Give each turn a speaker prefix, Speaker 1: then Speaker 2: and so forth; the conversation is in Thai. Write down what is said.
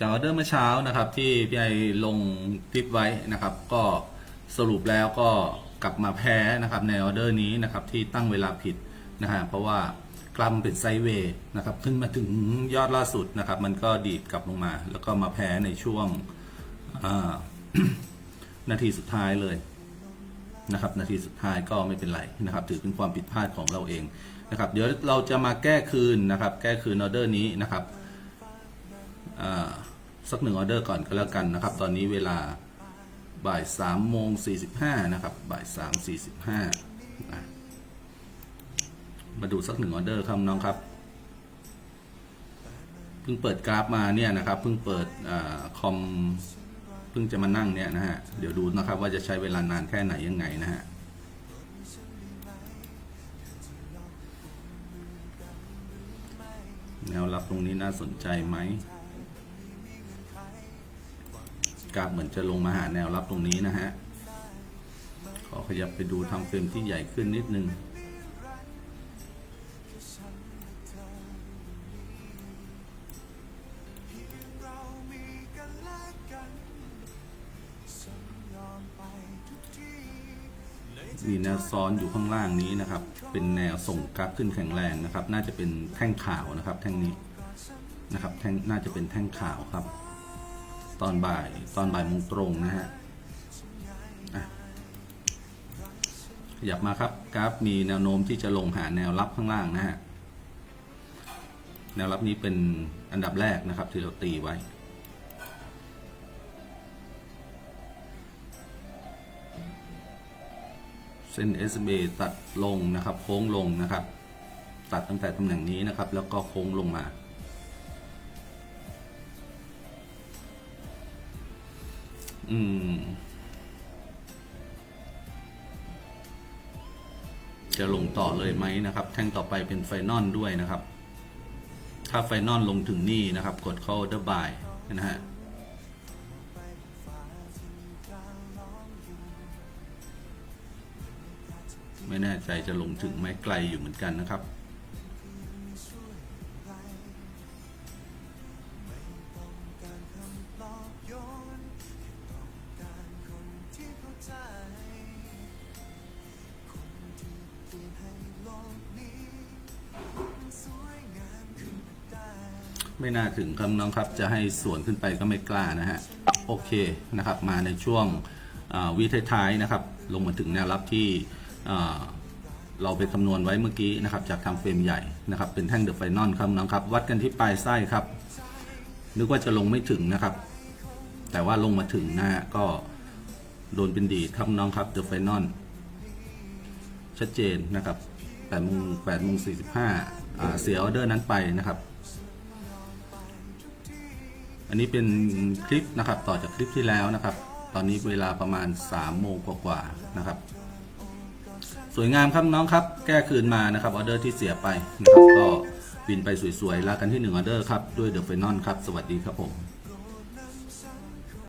Speaker 1: จากออเดอร์เมื่อเช้านะครับที่พี่ไอลงคลิปไว้นะครับ ก็สรุปแล้วก็กลับมาแพ้นะครับในออเดอร์นี้นะครับที่ตั้งเวลาผิดนะฮะเพราะว่ากลัมเป็นไซเวย์นะครับขึ้นมาถึงยอดล่าสุดนะครับ มันก็ดีดกลับลงมา แล้วก็มาแพ้ในช่วงนาทีสุดท้ายเลยนะครับ นาทีสุดท้ายก็ไม่เป็นไรนะครับ ถือเป็นความผิดพลาดของเราเองนะครับ เดี๋ยวเราจะมาแก้คืนนะครับ แก้คืนออเดอร์นี้นะครับอ่า สักหนึ่งออเดอร์ก่อนก็แล้วกันนะครับ ตอนนี้เวลาบ่ายสามโมงสี่สิบห้านะครับ บ่ายสามสี่สิบห้ามาดูสักหนึ่งออเดอร์ครับน้องครับ เพิ่งเปิดกราฟมาเนี่ยนะครับ เพิ่งเปิดอคอม เพิ่งจะมานั่งเนี่ยนะฮะ เดี๋ยวดูนะครับ ว่าจะใช้เวลานานแค่ไหนยังไงนะฮะแนวรับตรงนี้น่าสนใจไหม ราฟเหมือนจะลงมาหาแนวรับตรงนี้นะฮะ ขอขยับไปดูทำเฟรมที่ใหญ่ขึ้นนิดนึงมีแนวซ้อนอยู่ข้างล่างนี้นะครับ เป็นแนวส่งกราฟขึ้นแข็งแรงนะครับ น่าจะเป็นแท่งขาวนะครับ แท่งนี้นะครับ แท่งน่าจะเป็นแท่งขาวครับ ตอนบ่ายตอนบ่ายโมงตรงนะฮะขยับมาครับกราฟมีแนวโน้มที่จะลงหาแนวรับข้างล่างนะฮะแนวรับนี้เป็นอันดับแรกนะครับที่เราตีไว้ เส้น SMA ตัดลงนะครับ โค้งลงนะครับ ตัดตั้งแต่ตำแหน่งนี้นะครับ แล้วก็โค้งลงมา อืม จะลงต่อเลยไหมนะครับ แท่งต่อไปเป็นไฟนอลด้วยนะครับ ถ้าไฟนอลลงถึงนี่นะครับ กดเข้า order buy นะฮะไม่แน่ใจจะลงถึงไหมไกลอยู่เหมือนกันนะครับ ไม่น่าถึงครับน้องครับ จะให้สวนขึ้นไปก็ไม่กล้านะฮะ โอเคนะครับ มาในช่วงวิท้ายๆนะครับ ลงมาถึงแนวรับที่เราไปคำนวณไว้เมื่อกี้นะครับ จากทำเฟรมใหญ่นะครับ เป็นแท่งเดอะไฟนอลครับน้องครับ วัดกันที่ปลายไส้ครับ นึกว่าจะลงไม่ถึงนะครับ แต่ว่าลงมาถึงนะฮะก็โดนเป็นดีครับน้องครับเดอะไฟนอลชัดเจนนะครับ8โมง8โมง45อ่าเสียออเดอร์นั้นไปนะครับ อันนี้เป็นคลิปนะครับต่อจากคลิปที่แล้วนะครับ ตอนนี้เวลาประมาณ3โมงกว่าๆนะครับ สวยงามครับน้องครับ แก้คืนมานะครับออเดอร์ที่เสียไปนะครับก็บินไปสวยๆลากันที่1ออเดอร์ครับด้วยเดอะไฟนอลครับ สวัสดีครับผม